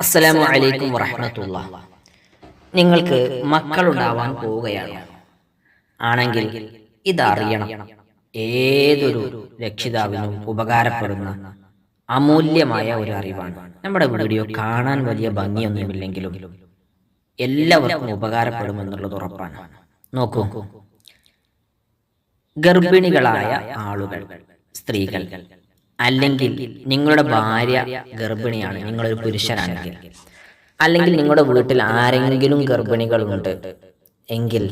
അസ്സലാമു അലൈക്കും വറഹമത്തുള്ള. നിങ്ങൾക്ക് മക്കളുണ്ടാവാൻ പോവുകയാണ്. ആണെങ്കിൽ ഇതറിയണം. ഏതൊരു രക്ഷിതാവിനും ഉപകാരപ്പെടുന്ന അമൂല്യമായ ഒരു അറിവാണ്. നമ്മുടെ വീഡിയോ കാണാൻ വലിയ ഭംഗിയൊന്നുമില്ലെങ്കിലും എല്ലാവർക്കും ഉപകാരപ്പെടുമെന്നുള്ളത് ഉറപ്പാണ്. നോക്കൂ. ഗർഭിണികളായ ആളുകൾ സ്ത്രീകൾ അല്ലെങ്കിൽ നിങ്ങളുടെ ഭാര്യ ഗർഭിണിയാണ് നിങ്ങളൊരു പുരുഷനാണെങ്കിൽ. അല്ലെങ്കിൽ നിങ്ങളുടെ വീട്ടിൽ ആരെങ്കിലും ഗർഭിണികളുണ്ട് എങ്കിൽ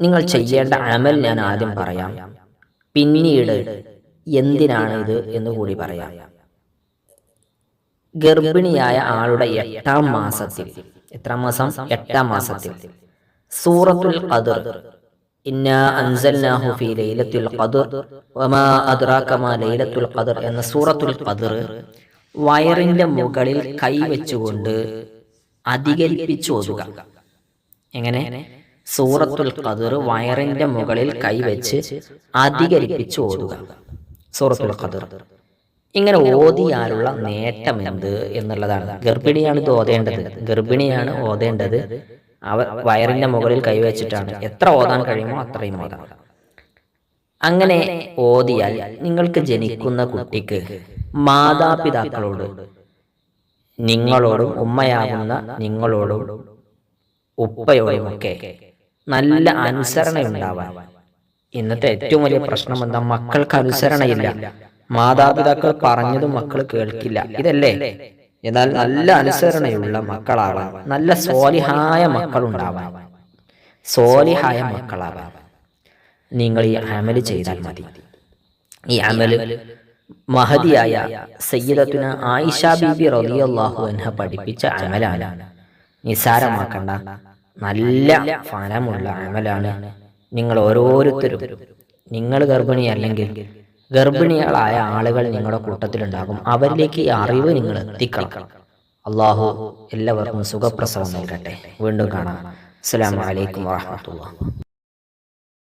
നിങ്ങൾ ചെയ്യേണ്ട അമൽ ഞാൻ ആദ്യം പറയാം. പിന്നീട് എന്തിനാണ് ഇത് എന്ന് കൂടി പറയാം. ഗർഭിണിയായ ആളുടെ എട്ടാം മാസത്തിൽ. എത്രാം മാസം? എട്ടാം മാസത്തിൽ. സൂറത്തുൽ ഖദർ. എന്ന സൂറത്തുൽ ഖദർ വയറിന്റെ മുകളിൽ കൈ വെച്ചുകൊണ്ട് അധികരിപ്പിച്ചു ഓതുക. എങ്ങനെ? സൂറത്തുൽ ഖദർ വയറിന്റെ മുകളിൽ കൈവച്ച് അധികരിപ്പിച്ചു ഓതുക. സൂറത്തുൽ ഖദർ. ഇങ്ങനെ ഓതിയാലുള്ള നേട്ടം എന്ത് എന്നുള്ളതാണ്. ഗർഭിണിയാണ് ഇത് ഓതേണ്ടത്. ഗർഭിണിയാണ് ഓതേണ്ടത്. അവ വയറിന്റെ മുകളിൽ കൈവച്ചിട്ടാണ് എത്ര ഓതാൻ കഴിയുമോ അത്രയും ഓതാം. അങ്ങനെ ഓതിയാൽ നിങ്ങൾക്ക് ജനിക്കുന്ന കുട്ടിക്ക് മാതാപിതാക്കളോട് നിങ്ങളോടും ഉമ്മയാകുന്ന നിങ്ങളോടും ഉപ്പയോടുമൊക്കെ നല്ല അനുസരണ ഉണ്ടാവാൻ ഇന്നത്തെ ഏറ്റവും വലിയ പ്രശ്നം എന്താ? മക്കൾക്ക് അനുസരണയില്ല. മാതാപിതാക്കൾ പറഞ്ഞതും മക്കൾ കേൾക്കില്ല. ഇതല്ലേ? എന്നാൽ നല്ല അനുസരണയുള്ള മക്കളാവാം നല്ല സോലിഹായ മക്കളുണ്ടാവാം സോലിഹായ മക്കളാവാം നിങ്ങൾ ഈ അമൽ ചെയ്താൽ മതി. ഈ അമൽ മഹതിയായ സയ്യിദത്തുന ആയിഷ ബീബി റളിയല്ലാഹു അൻഹ പഠിപ്പിച്ച അമലാണ്. നിസാരമാക്കണ്ട നല്ല ഫലമുള്ള അമലാണ്. നിങ്ങൾ ഓരോരുത്തരും. നിങ്ങൾ ഗർഭിണി അല്ലെങ്കിൽ ഗർഭിണികളായ ആളുകൾ നിങ്ങളുടെ കൂട്ടത്തിലുണ്ടാകും. അവരിലേക്ക് ഈ അറിവ് നിങ്ങൾ എത്തിക്കണം. അള്ളാഹു എല്ലാവർക്കും സുഖപ്രസവം നൽകട്ടെ. വീണ്ടും കാണാം. അസ്സലാമു അലൈക്കും വാഹമത്തുള്ള